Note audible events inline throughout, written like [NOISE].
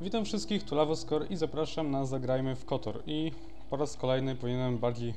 Witam wszystkich, tu Lavoskor i zapraszam na Zagrajmy w Kotor. I po raz kolejny powinienem bardziej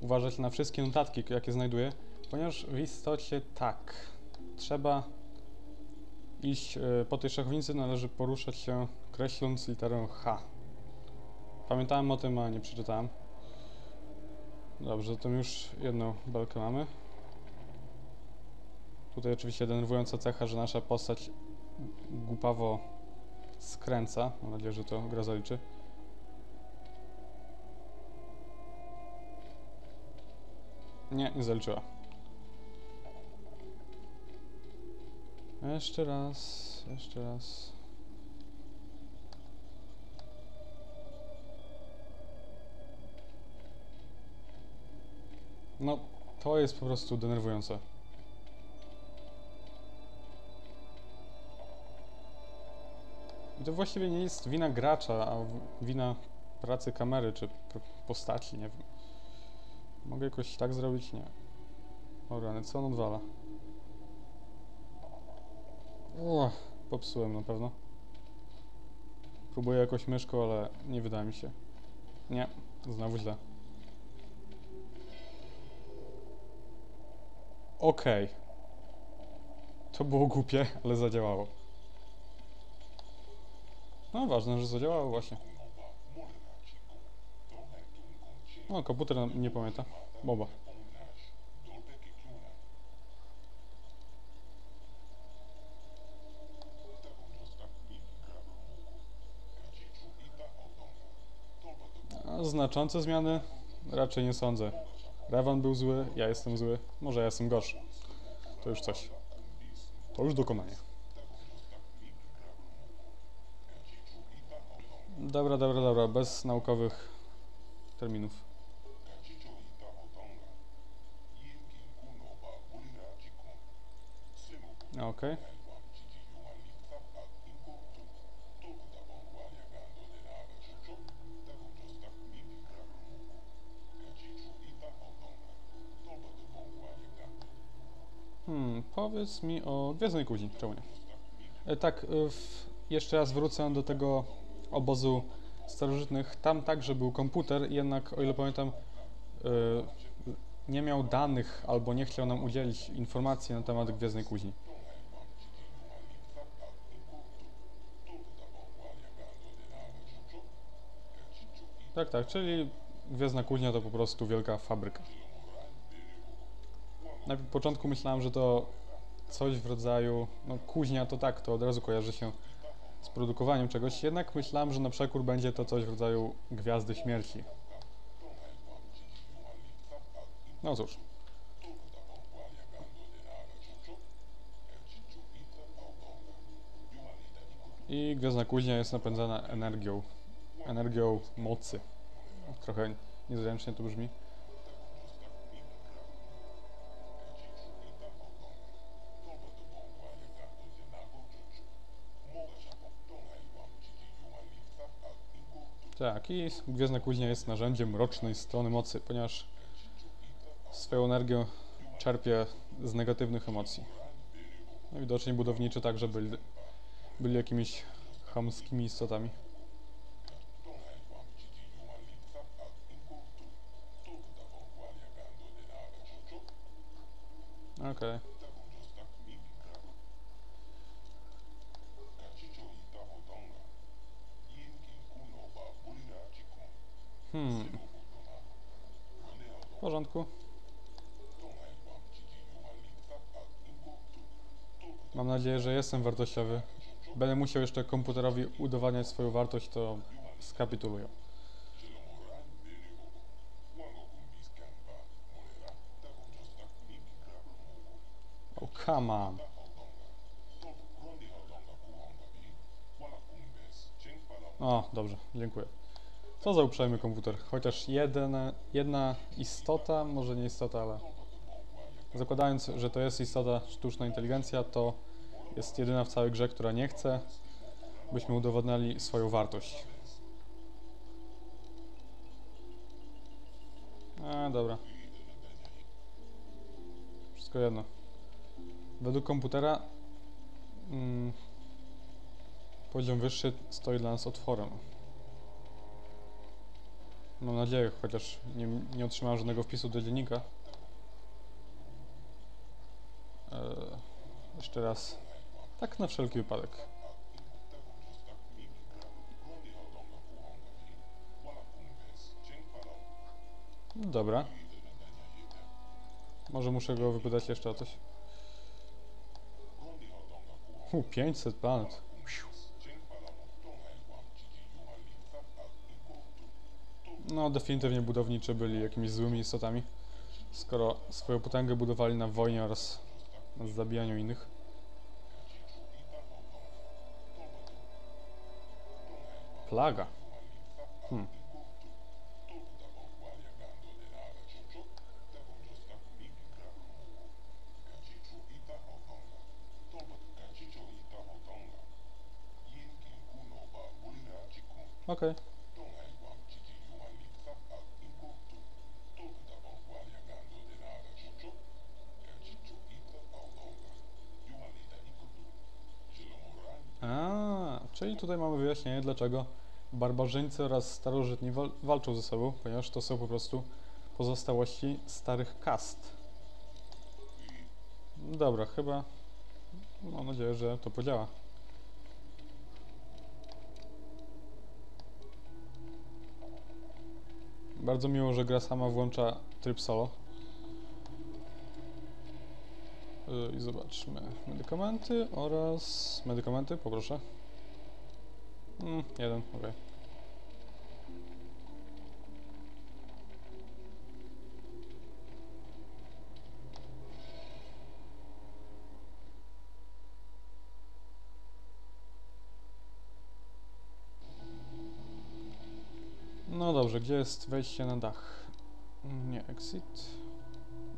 uważać na wszystkie notatki, jakie znajduję, ponieważ w istocie tak, trzeba iść e, po tej szachownicy, należy poruszać się kreśląc literę H. Pamiętałem o tym, a nie przeczytałem. Dobrze, to już jedną belkę mamy. Tutaj oczywiście denerwująca cecha, że nasza postać głupawo skręca. Mam nadzieję, że to gra zaliczy. Nie, nie zaliczyła. Jeszcze raz, jeszcze raz. No, to jest po prostu denerwujące. I to właściwie nie jest wina gracza, a wina pracy kamery czy postaci, nie wiem. Mogę jakoś tak zrobić? Nie. O rany, co on odwala? Uch, popsułem na pewno. Próbuję jakoś myszką, ale nie wydaje mi się. Nie, znowu źle. Okej. To było głupie, ale zadziałało. No ważne, że zadziałało właśnie. No, komputer nie pamięta. Boba. Znaczące zmiany? Raczej nie sądzę. Revan był zły, ja jestem zły, może ja jestem gorszy. To już coś. To już dokonanie. Dobra, dobra, dobra, bez naukowych terminów. Okej. Hmm, powiedz mi o Gwiezdnej Kuźni, czemu nie? E, tak, e, w, jeszcze raz wrócę do tego obozu starożytnych. Tam także był komputer, jednak o ile pamiętam, e, nie miał danych albo nie chciał nam udzielić informacji na temat Gwiezdnej Kuźni. Tak, tak, czyli Gwiezdna Kuźnia to po prostu wielka fabryka. Na początku myślałem, że to coś w rodzaju, no kuźnia to tak, to od razu kojarzy się z produkowaniem czegoś, jednak myślałem, że na przekór będzie to coś w rodzaju Gwiazdy Śmierci. No cóż. I Gwiezdna Kuźnia jest napędzana energią, energią mocy. Trochę niezręcznie to brzmi. Tak, i Gwiezdna Kuźnia jest narzędziem mrocznej strony mocy, ponieważ swoją energię czerpie z negatywnych emocji. No widocznie budowniczy także byli, byli jakimiś chamskimi istotami. Okej. Hmm. W porządku. Mam nadzieję, że jestem wartościowy. Będę musiał jeszcze komputerowi udowadniać swoją wartość, to skapituluję. Oh, come on. O, dobrze, dziękuję. Co za uprzejmy komputer. Chociaż jedna istota, może nie istota, ale zakładając, że to jest istota sztuczna inteligencja, to jest jedyna w całej grze, która nie chce, byśmy udowodnili swoją wartość. A, dobra. Wszystko jedno. Według komputera mm, poziom wyższy stoi dla nas otworem. Mam nadzieję, chociaż nie, nie otrzymałem żadnego wpisu do dziennika. Eee, jeszcze raz. Tak na wszelki wypadek. Dobra. Może muszę go wypytać jeszcze o coś. U, 500 planet. No, definitywnie budowniczy byli jakimiś złymi istotami, skoro swoją potęgę budowali na wojnie oraz na zabijaniu innych. Plaga. Hmm. Okej. A, czyli tutaj mamy wyjaśnienie, dlaczego barbarzyńcy oraz starożytni wal walczą ze sobą, ponieważ to są po prostu pozostałości starych kast. Dobra, chyba mam nadzieję, że to podziała. Bardzo miło, że gra sama włącza tryb solo. Yy, I zobaczmy. Medykamenty oraz... Medykamenty, poproszę. Mm, jeden, okej. No dobrze, gdzie jest wejście na dach? Nie, exit.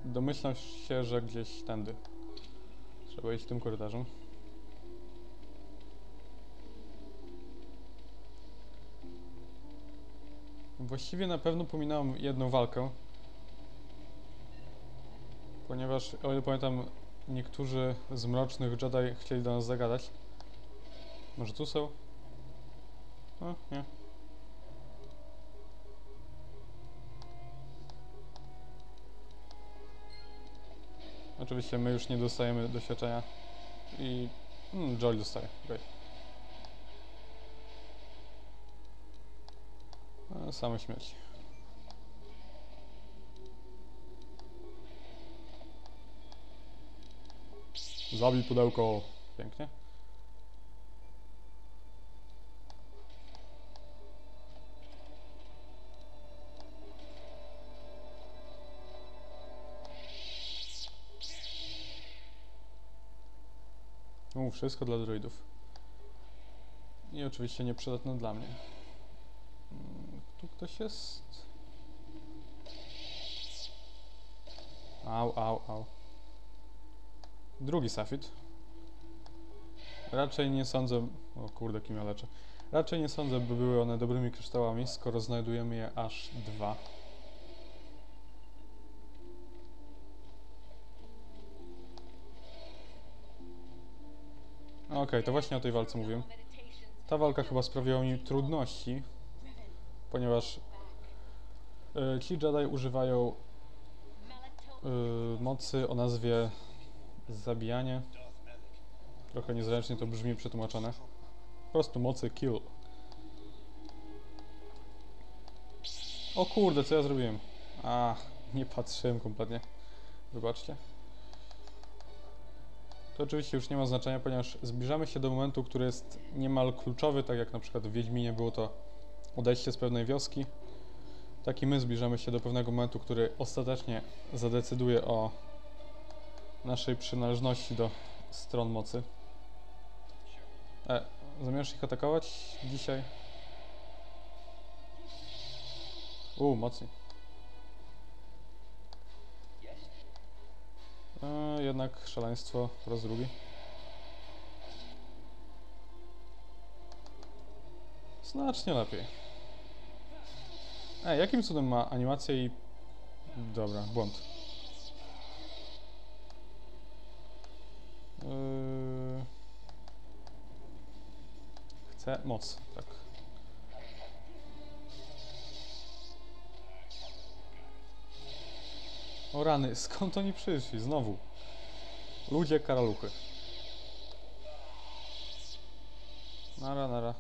Domyślam się, że gdzieś tędy. Trzeba iść tym korytarzem. Właściwie na pewno pominąłem jedną walkę. Ponieważ, o ile pamiętam, niektórzy z mrocznych Jedi chcieli do nas zagadać. Może tu są? A, nie. Oczywiście my już nie dostajemy doświadczenia i mm, Joel dostaje. okej. E, Same śmierci. Zabij pudełko. Pięknie. U, wszystko dla droidów. I oczywiście nieprzydatne dla mnie. Tu ktoś jest? Au, au, au. Drugi safit. Raczej nie sądzę... O kurde, kim ja leczę. Raczej nie sądzę, by były one dobrymi kryształami, skoro znajdujemy je aż dwa. Okej, to właśnie o tej walce mówiłem. Ta walka chyba sprawiła mi trudności, ponieważ ci Jedi używają y, mocy o nazwie zabijanie. Trochę niezręcznie to brzmi przetłumaczone. Po prostu mocy kill. O kurde, co ja zrobiłem? A, nie patrzyłem kompletnie. Wybaczcie. To oczywiście już nie ma znaczenia, ponieważ zbliżamy się do momentu, który jest niemal kluczowy, tak jak na przykład w Wiedźminie było to odejście z pewnej wioski. Tak i my zbliżamy się do pewnego momentu, który ostatecznie zadecyduje o naszej przynależności do stron mocy. E, zamierzasz ich atakować dzisiaj? U, mocniej. E, jednak szaleństwo po raz drugi. Znacznie lepiej. Ej, jakim cudem ma animację i... Dobra, błąd. Yy... C, moc, tak. O rany, [LAUGHS] skąd oni przyszli? Znowu. Ludzie karaluchy. Nara, nara.